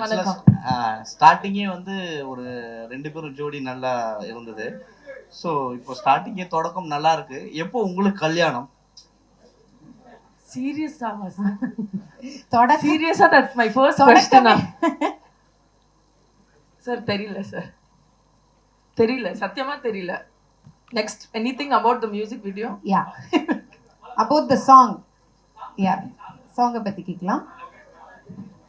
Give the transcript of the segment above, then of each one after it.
வணக்கம். ஸ்டார்டிங்கே வந்து ஒரு ரெண்டு பேரும் ஜோடி நல்லா இருந்தது. ஸோ இப்போ ஸ்டார்டிங்கே தொடக்கம் நல்லா இருக்கு. எப்போ உங்களுக்கு கல்யாணம்? சீரியஸா தொடக்க சீரியஸா that's my first. Question sir தெரியல சார். தெரியல சத்தியமா தெரியல. Next anything about the music video yeah about the song yeah சாங்கை பத்தி கேட்கலாம்.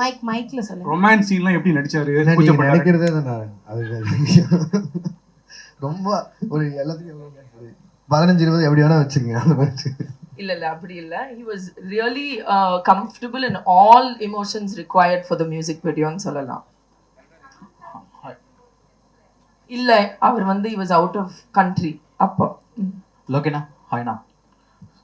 மைக் மைக்ல சொல்லுங்க. ரொமான்ஸ் சீன்லாம் எப்படி நடிச்சாரு? நினைக்கிறதே தான் நான் அது. ரொம்ப ஒரு எல்லாத்துக்கும் பதினஞ்சு இருபது எப்படி வேணா வச்சுக்கங்க அந்த மாதிரி. இல்ல இல்ல அப்படி இல்ல. Was really uh, comfortable in all emotions required for the music videoன்னு சொல்லலாம். இல்ல அவர் வந்து he was out of country அப்போ. லோகேனா ஹாய்ண்ணா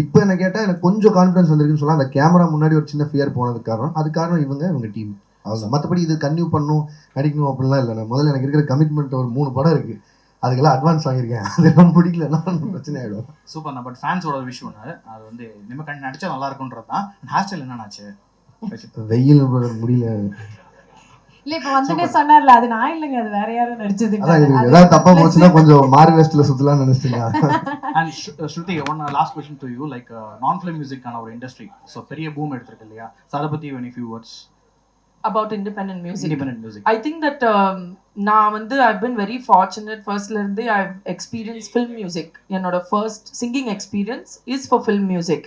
இப்போ என்ன கேட்டால் எனக்கு கொஞ்சம் கான்ஃபிடன்ஸ் வந்திருக்குன்னு சொல்லலாம். அந்த கேமரா முன்னாடி ஒரு சின்ன ஃபியர் போனதுக்கு காரணம். அது காரணம் இவங்க இவங்க டீம் அவ்வளோ மற்றபடி இது கன்டினியூ பண்ணும் நடிக்கணும் அப்படிலாம் இல்லை. நான் முதல்ல எனக்கு இருக்கிற கமிட்மெண்ட் ஒரு மூணு படம் இருக்குது அதுக்கெல்லாம் அட்வான்ஸ் வாங்கியிருக்கேன். அதெல்லாம் பிடிக்கலன்னா பிரச்சனை ஆகிடும் சூப்பர்ண்ணா பட் ஃபேன்ஸோட ஒரு விஷயம் அது வந்து நம்ம கண்டு நடிச்சா நல்லா இருக்கும்ன்றது தான். ஹேர் ஸ்டைல் என்னன்னாச்சு வெயில் முடியல. இல்ல இப்ப வந்துட்டே சொன்னார்ல அது நான் இல்லைங்க அது வேற யாரும் நடிச்சது. அதான் இது ஏதாவது தப்பா போச்சுன்னா கொஞ்சம் மாறு வேஸ்ட்ல சுத்தலாம்னு நினைச்சிட்டீங்க and Shruti one last question to you like நான் ஃபிலிம் மியூசிக்கான ஒரு இண்டஸ்ட்ரி ஸோ பெரிய பூம் எடுத்திருக்கு இல்லையா? ஸோ அதை பற்றி any few words independent music that um, நான் வந்து I've been very fortunate. ஃபர்ஸ்ட்ல இருந்தே I've experienced film music. என்னோட first singing experience is for film music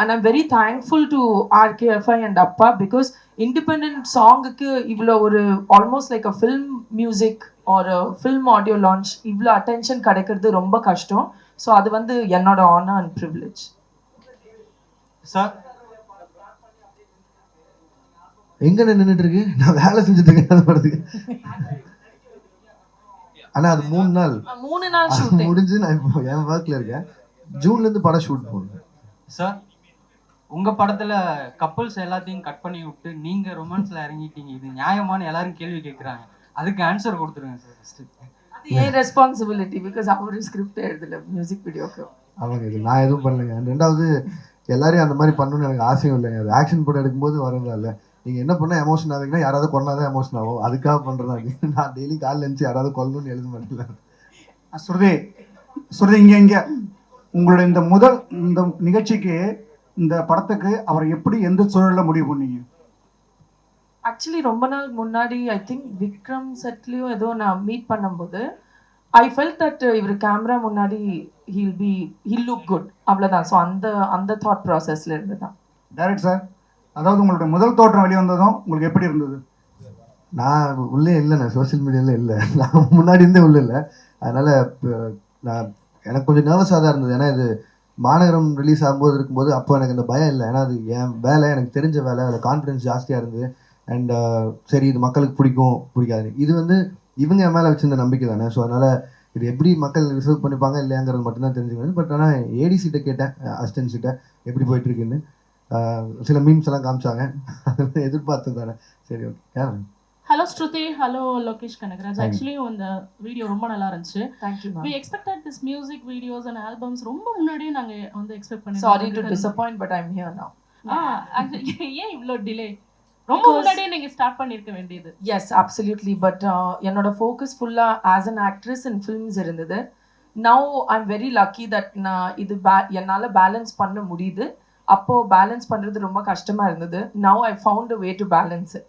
and I'm very thankful to RKFI and அப்பா பிகாஸ் இண்டிபெண்ட் சாங்குக்கு இவ்வளோ ஒரு almost like a film music ஒரு ஃபில்ம் ஆடியோ லான்ச் இவ்வளோ attention கிடைக்கிறது ரொம்ப கஷ்டம். ஸோ அது வந்து என்னோட ஆனர் அண்ட் ப்ரிவிலேஜ் சார் எங்க நின்றுட்டு இருக்கு? நான் வேலை செஞ்சுட்டு இருக்கேன் அந்த படத்துக்கு. ஆனா அது மூணு நாள். மூணு நாள் அது ஷூட்டிங் முடிஞ்சு நான் இப்போ என் ஒர்க்ல இருக்கேன். ஜூன்ல இருந்து படம் ஷூட் போகணும் சார் உங்க படத்துல கப்பல்ஸ் எல்லாத்தையும் கட் பண்ணி விட்டு நீங்க ரொமான்ஸ்ல இறங்கிட்டீங்க. இது நியாயமான எல்லாரும் கேள்வி கேட்கறாங்க அதுக்கு ஆன்சர் கொடுத்துருங்க சார் ஃபர்ஸ்ட் அது ஏன் ரெஸ்பான்சிபிலிட்டி பிகாஸ் அவர் ஸ்கிரிப்ட் எழுதல மியூசிக் வீடியோக்கு அவங்க இது நான் எதுவும் பண்ணலைங்க. ரெண்டாவது எல்லாரையும் அந்த மாதிரி பண்ணணும்னு எனக்கு ஆசையும் இல்லைங்க. அது ஆக்ஷன் படம் எடுக்கும்போது வரதா இல்லை நீங்க என்ன பண்ண எமோஷன் ஆவீங்கன்னா யாராவது கொண்டாதான் எமோஷன் ஆகும். அதுக்காக பண்றதா அது. நான் டெய்லி காலைல இருந்துச்சு யாராவது கொல்லணும்னு எழுத மாட்டேன். சுருதி சுருதி இங்க இங்க. உங்களுடைய இந்த முதல் இந்த நிகழ்ச்சிக்கு இந்த படத்துக்கு அவர் எப்படி எந்த சூழல்ல முடிவு பண்ணீங்க? ஆக்சுவலி ரொம்ப நாள் முன்னாடி ஐ திங்க் விக்ரம் செட்லேயோ ஏதோ நான் மீட் பண்ணும்போது ஐ ஃபெல்ட் தட் இவர் கேமரா முன்னாடி he'll be he'll look good அவ்வளோதான் ஸோ அந்த அந்த தாட் ப்ராசஸ்ல இருந்து தான் டைரக்ட் சார் அதாவது உங்களுடைய முதல் தோற்றம் வெளிவந்ததும் உங்களுக்கு எப்படி இருந்தது? நான் உள்ளே இல்லை நான் சோஷியல் மீடியால இல்லை. நான் முன்னாடி இருந்தே உள்ள இல்லை. அதனால நான் எனக்கு கொஞ்சம் நர்வஸாக தான் இருந்தது. ஏன்னா இது மாநகரம் ரிலீஸ் ஆகும்போது இருக்கும்போது அப்போ எனக்கு அந்த பயம் இல்லை. ஏன்னா அது என் வேலை எனக்கு தெரிஞ்ச வேலை. அதில் கான்ஃபிடன்ஸ் ஜாஸ்தியாக இருந்தது. அண்ட் uh, சரி இது மக்களுக்கு பிடிக்கும் பிடிக்காது இது வந்து இவங்க என் மேலே வச்சிருந்த நம்பிக்கை தானே. ஸோ அதனால் இது எப்படி மக்கள் ரிசர்வ் பண்ணிப்பாங்க இல்லையாங்கிறது மட்டும்தான் தெரிஞ்சுக்கணும். பட் ஆனால் ஏடிசிட்ட கேட்டேன் அசிஸ்டன்ஸிட்ட எப்படி போயிட்டுருக்குன்னு சில மீம்ஸ் எல்லாம் காமிச்சாங்க. அதில் எதிர்பார்த்தது தானே. சரி okay hello Shruti hello Lokesh Kanagaraj. Actually இந்த வீடியோ ரொம்ப நல்லா இருந்துச்சு. Thank you we expected this music videos and albums ரொம்ப முன்னாடியே நாங்க வந்து எக்ஸ்பெக்ட் பண்ணி sorry to disappoint but I'm here now ஏன் இவ்ளோ டிலே ரொம்ப முன்னாடியே நீங்க ஸ்டார்ட் பண்ணிருக்க வேண்டியது. எஸ் அப்சல்யூட்லி பட் என்னோட ஃபோக்கஸ் ஃபுல்லாக as an actress in films இருந்தது. Now I am very lucky that நான் இது பே என்னால் பேலன்ஸ் பண்ண முடியுது. அப்போ பேலன்ஸ் பண்ணுறது ரொம்ப கஷ்டமா இருந்தது. Now I found way to balance it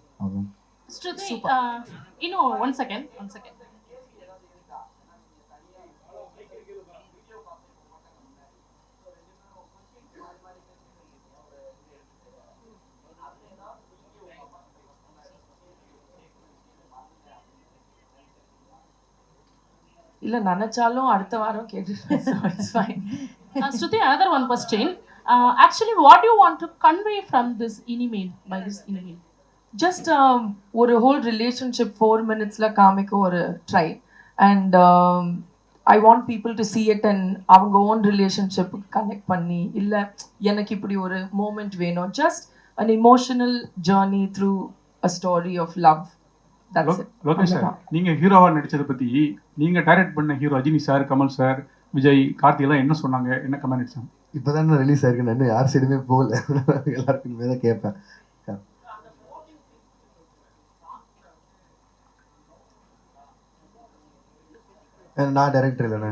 Shruti one one second இல்லை நினச்சாலும் அடுத்த வாரம் கேட்டுருப்பேன் so it's fine Uh, Shruti, another one question. Uh, actually, what do you want to convey just ஒரு ஹோல் ரிலேஷன்ஷிப் ஃபோர் மினிட்ஸில் காமிக்க ஒரு try and I want people to see it and அவங்க own relationship connect பண்ணி இல்லை எனக்கு இப்படி ஒரு மூமெண்ட் வேணும். Just an emotional journey through a story of love it Lokesh sir நீங்க ஹீரோவா நடிச்சதை பத்தி நீங்க டைரக்ட் பண்ண hero Rajini sir Kamal sir Vijay Karthi எல்லாம் என்ன சொன்னாங்க? என்ன கமெண்ட் இப்போ தானே ரிலீஸ் ஆயிருக்கு நான் இன்னும் யார் சைடுமே போகல. எல்லாருக்குமே தான் கேட்பேன். நான் டைரக்டர் இல்லைண்ணே.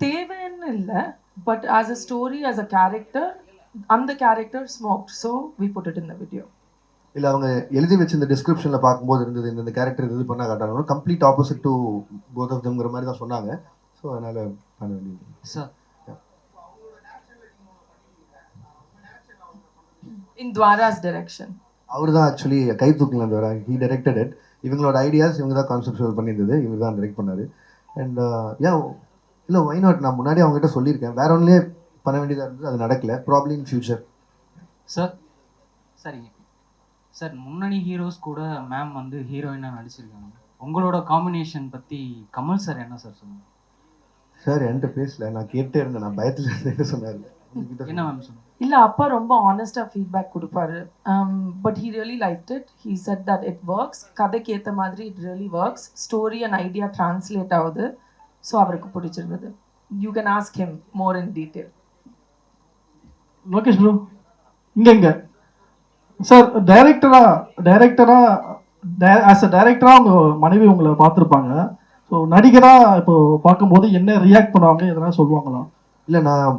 தேவைன்னு இல்லை but as a story as a character அந்த character smoke so we put it in the video இல்லை அவங்க எழுதி வச்சிருந்த டிஸ்கிரிப்ஷனில் பார்க்கும்போது இருந்தது இந்த கேரக்டர் இது பண்ண காட்டாங்க. Complete opposite to both of தம்ங்கிற மாதிரி தான் சொன்னாங்க. ஸோ அதனால பண்ண வேண்டியது. சார் இன் துவாராஸ் டைரக்ஷன் அவர் தான் ஆக்சுவலி கை தூக்கல அந்த ஹீ டைரக்டட் இட் இவங்களோட ஐடியாஸ் இவங்க தான் கான்செப்ட் பண்ணியிருந்தது. இவர் தான் டைரக்ட் பண்ணாரு அண்ட் யா இல்லை ஒய் நாட் நான் முன்னாடி அவங்ககிட்ட சொல்லியிருக்கேன். வேற ஒன்றுலேயே பண்ண வேண்டியதாக இருந்தது. அது நடக்கல. ப்ராப்ளம் இன் ஃபியூச்சர் சார் சரிங்க. சார் முன்னணி ஹீரோஸ் கூட மேம் வந்து ஹீரோயினாக நடிச்சிருக்காங்க. உங்களோட காம்பினேஷன் பற்றி கமல் சார் என்ன சார் சொன்னாங்க சார் என்கிட்ட பேசல. நான் கேட்டே இருந்தேன். நான் பயத்தில் இருந்தேன்னு சொன்னார்? என்ன மேம் சொன்னாங்க? இல்லை அப்பா ரொம்ப ஆனஸ்டாக ஃபீட்பேக் கொடுப்பாரு. But he really like it he said that it works கதைக்கு ஏற்ற மாதிரி it really works story and idea translate ஆகுது. ஸோ அவருக்கு பிடிச்சிருந்தது. You can ask him more in detail Lokesh bro இங்க இங்க. சார் டைரக்டரா டைரக்டரா ஆஸ் அ டைரக்டரா உங்க மனைவி உங்களை பார்த்துருப்பாங்க. ஸோ நடிகரா இப்போ பார்க்கும்போது என்ன ரியாக்ட் பண்ணுவாங்க எதனா சொல்லுவாங்களா? இல்லை நான்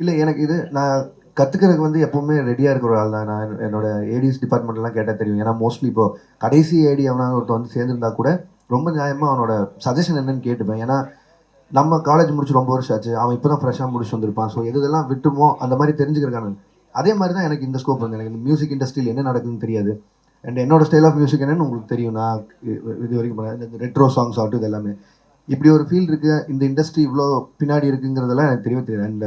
இல்லை எனக்கு இது நான் கற்றுக்கிறதுக்கு வந்து எப்பவுமே ரெடியாக இருக்கிற ஒரு ஆள் தான் நான் என்னோட ஏடிஎஸ் டிபார்ட்மெண்ட்லாம் கேட்டால் தெரியும். ஏன்னா மோஸ்ட்லி இப்போ கடைசி ஏடி அவனாக ஒருத்தன் வந்து சேர்ந்துருந்தா கூட ரொம்ப நியாயமாக அவனோட சஜஷன் என்னன்னு கேட்டுப்பேன். ஏன்னா நம்ம காலேஜ் முடிச்சு ரொம்ப வருஷம் ஆச்சு. அவன் இப்போ தான் ஃப்ரெஷ்ஷாக முடிச்சு வந்திருப்பான். ஸோ எது இதெல்லாம் விட்டுமோ அந்த மாதிரி தெரிஞ்சுக்கிறக்கான அதே மாதிரி தான் எனக்கு இந்த ஸ்கோப் வந்து. எனக்கு இந்த மியூசிக் இண்டஸ்ட்ரியில் என்ன நடக்குதுன்னு தெரியாது. அண்ட் என்னோட ஸ்டைல் ஆஃப் மியூசிக் என்னன்னு உங்களுக்கு தெரியும். நான் இது வரைக்கும் இந்த ரெட்ரோ சாங்ஸ் ஆகட்டும் இது எல்லாமே. இப்படி ஒரு ஃபீல் இருக்குது இந்த இண்டஸ்ட்ரி இவ்வளோ பின்னாடி இருக்குங்கிறதெல்லாம் எனக்கு தெரியவே தெரியாது. அண்ட்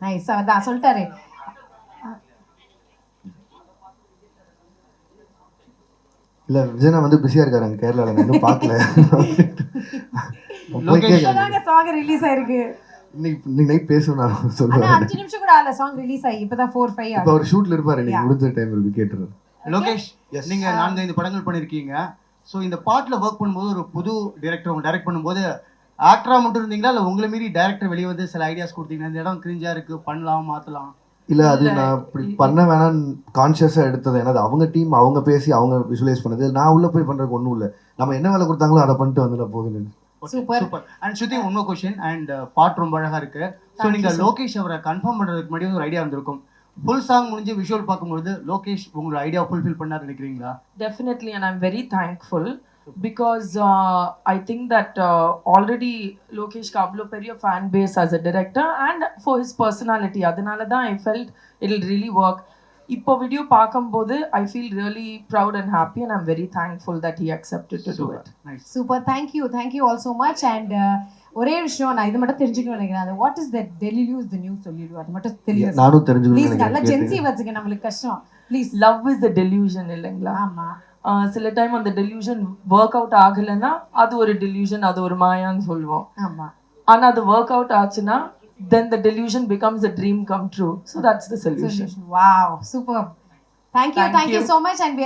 nice அதான் சொல்லிட்டாரு இல்லை விஜயனா வந்து பிஸியாக இருக்காரு நான் இன்னும் பார்க்கல. சாங் ரிலீஸ் ஆயிருக்கு. இன்னைக்கு நைட் பேசணும் நான் சொல்லுவேன் அஞ்சு நிமிஷம் கூட ஆகல. சாங் ரிலீஸ் ஆகி. இப்பதான் ஃபோர் ஃபைவ் இப்போ அவர் ஷூட்டில் இருப்பார். Yeah. முடிஞ்ச டைம் இருக்கு கேட்டுருவார். லோகேஷ். நீங்க நான்கு ஐந்து படங்கள் பண்ணிருக்கீங்க. ஸோ இந்த பாட்டுல ஒர்க் பண்ணும்போது ஒரு புது டைரக்டர் உங்க டைரக்ட் பண்ணும்போது ஆக்டரா மட்டும் இருந்தீங்களா? இல்ல உங்களை மீறி டைரக்டர் வெளியே வந்து சில ஐடியாஸ் கொடுத்தீங்க இந்த இடம் கிரிஞ்சா இருக்கு பண்ணலாம் மாத்தலாம். இல்ல அது நான் இப்படி பண்ண வேணாம்னு கான்ஷியஸா எடுத்தது ஏன்னா அது அவங்க டீம் அவங்க பேசி அவங்க விஷுவலைஸ் பண்ணது. நான் உள்ள போய் பண்றதுக்கு ஒண்ணும் இல்ல. நம்ம என்ன வேலை கொடுத்தாங்களோ அதை பண்ணிட்டு வந்துட போகுது. சூப்பர் அண்ட் ஸ்ருதி இன்னொரு கொஸ்டின் அண்ட் பாட்டு ரொம்ப அழகா இருக்கு. ஸோ நீங்க. லோகேஷ் அவரை கன்ஃபார்ம் பண்றதுக்கு முன்னாடி ஒரு ஐடியா இருந்திருக்கும் ஃபுல் சாங் முடிஞ்சு விஷுவல் பார்க்கும்போது லோகேஷ் உங்களோட ஐடியா ஃபுல்ஃபில் பண்ணாரு நினைக்கிறீங்களா? Definitely, and I'm very thankful. Because uh, I think that uh, already Lokesh Kavlo Periya fan base as a director and for his personality. அதனால தான் I felt it'll really work. இப்போ video பார்க்கும்போது I feel really proud and happy and I'm very thankful that he accepted to do it super thank you thank you all so much and ஒரே விஷயம் நான் இது மட்டும் தெரிஞ்சுக்கணும் நினைக்கிறேன். அது what is that delulu is the news சொல்லிடு அது மட்டும் தெரியும். நானும் தெரிஞ்சுக்கணும்னு ப்ளீஸ் நல்லா ஜென்சி. வச்சுக்க நம்மளுக்கு கஷ்டம். Please love is the delusion இல்லைங்களா? ஆமா. ஆஹ் சில டைம் அந்த டெலியூஷன் ஒர்க் அவுட் ஆகலைன்னா அது ஒரு டெலியூஷன் அது ஒரு மாயான்னு சொல்லுவோம் ஆனா அது ஒர்க் அவுட் ஆச்சுன்னா then the delusion becomes a dream come true so that's the solution Wow, super. Thank you, Thank thank you you. so much, and we